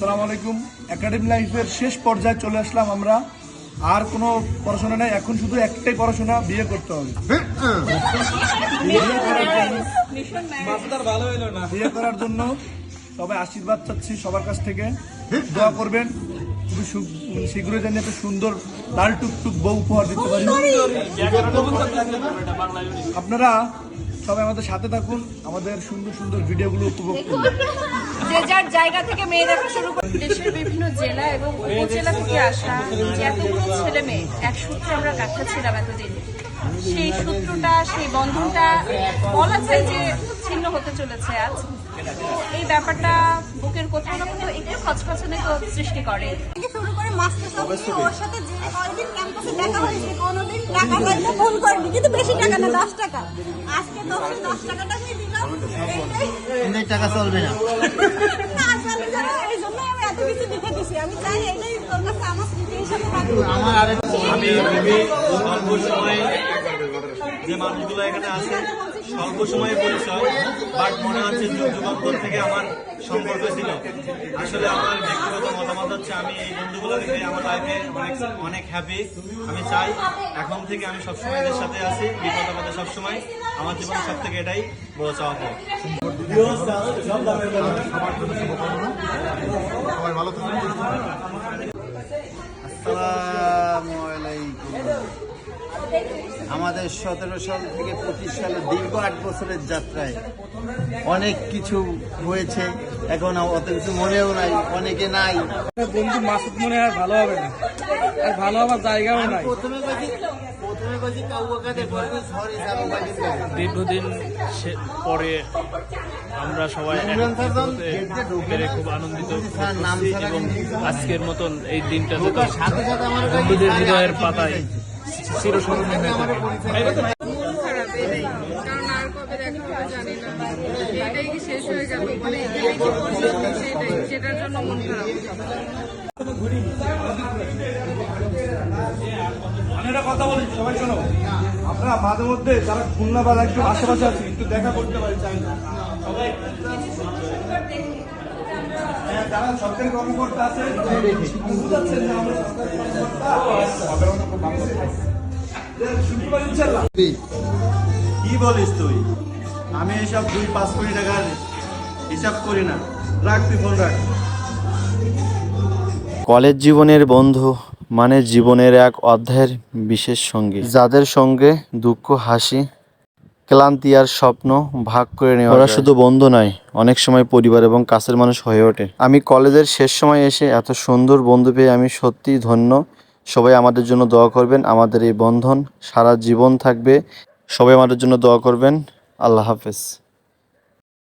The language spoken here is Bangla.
সালাম আলাইকুম। একাডেমি লাইফের শেষ পর্যায়ে চলে আসলাম আমরা। আর কোনো পড়াশোনা নেই এখন শুধু একটাই পড়াশোনা বিয়ে করতে হবে। বিয়ে করার জন্য- বিয়ে করার জন্য সবাই আশীর্বাদ চাচ্ছি সবার কাছ থেকে। দোয়া করবেন। খুবই সু- শীঘ্রই জানি একটা সুন্দর লাল টুকটুক বউ উপহার দিতে পারি। আপনারা সবাই আমাদের সাথে থাকুন। আমাদের সুন্দর সুন্দর ভিডিওগুলো উপভোগ করুন। যে যার জায়গা থেকে মেয়ে দেখা শুরু করে দেশের বিভিন্ন জেলা এবং উপজেলা থেকে আসা এতগুলো ছেলে মেয়ে এক সূত্রে আমরা কাঠা ছিলাম এতদিন। সেই সূত্রটা সেই বন্ধনটা বলা যায় যে ছিন্ন হতে চলেছে আজ। এই ব্যাপারটা বুকের কোথাও না কোথাও একটু খচখচানি তো সৃষ্টি করে। শুরু করে মাস্টার ওর সাথে যে কয়দিন ক্যাম্পাসে দেখা হয়েছে কোনোদিন টাকা লাগলে ফোন করবি কিন্তু বেশি টাকা না দশ টাকা। আজকে দশ দশ টাকাটা কিন্তু এই টাকা চলবে না। আমার আরেক আমি স্বল্প সময়ে যে মানুষগুলো এখানে আছে স্বল্প সময়ে পরিচয় বাট মনে হচ্ছে যুগান্তর থেকে আমার সম্পর্ক ছিল। আসলে আমার ব্যক্তিগত মতামত হচ্ছে আমি এই বন্ধুগুলো দেখে আমার লাইফে অনেক অনেক হ্যাপি আমি চাই এখন থেকে আমি সবসময় এদের সাথে আছি বিপদ আপদে সবসময়। আমার জীবনে সব থেকে এটাই বড় চাওয়া পাওয়া। আসসালামু আমাদের সতেরো সাল থেকে পঁচিশ সালে দীর্ঘ আট বছরের যাত্রায় অনেক কিছু হয়েছে। এখন অত কিছু মনেও নাই অনেকে নাই। বন্ধু মাসুদ মনে হয় ভালো হবে না। আর ভালো হবার জায়গাও নাই। প্রথমে কাউকাতে দীর্ঘদিন পরে আমরা সবাই। খুব আনন্দিত এবং আজকের মতন এই দিনটা ঢোকার সাথে সাথে আমার কাছে বন্ধুদের হৃদয়ের পাতায়। চিরস্মরণীয় না কথা বলি সবাই শোনো। আপনারা মাঝে মধ্যে যারা খুলনা বা একটু আশেপাশে আছে একটু দেখা করতে পারি চাই না সবাই হ্যাঁ, যারা সরকারি কর্মকর্তা আছে বুঝাচ্ছেন যে আমরা সরকারি কর্মকর্তা। কি বলিস তুই? আমি এসব দুই পাঁচ কোটি টাকার হিসাব করি না। রাখ তুই ফোন রাখ। কলেজ জীবনের বন্ধু মানে জীবনের এক অধ্যায়ের বিশেষ সঙ্গী। যাদের সঙ্গে দুঃখ হাসি ক্লান্তি আর স্বপ্ন ভাগ করে নেওয়া ওরা শুধু বন্ধু নয় অনেক সময় পরিবার এবং কাছের মানুষ হয়ে ওঠে। আমি কলেজের শেষ সময় এসে এত সুন্দর বন্ধু পেয়ে আমি সত্যিই ধন্য। সবাই আমাদের জন্য দোয়া করবেন, আমাদের এই বন্ধন সারা জীবন থাকবে। সবাই আমাদের জন্য দোয়া করবেন। আল্লাহ হাফেজ।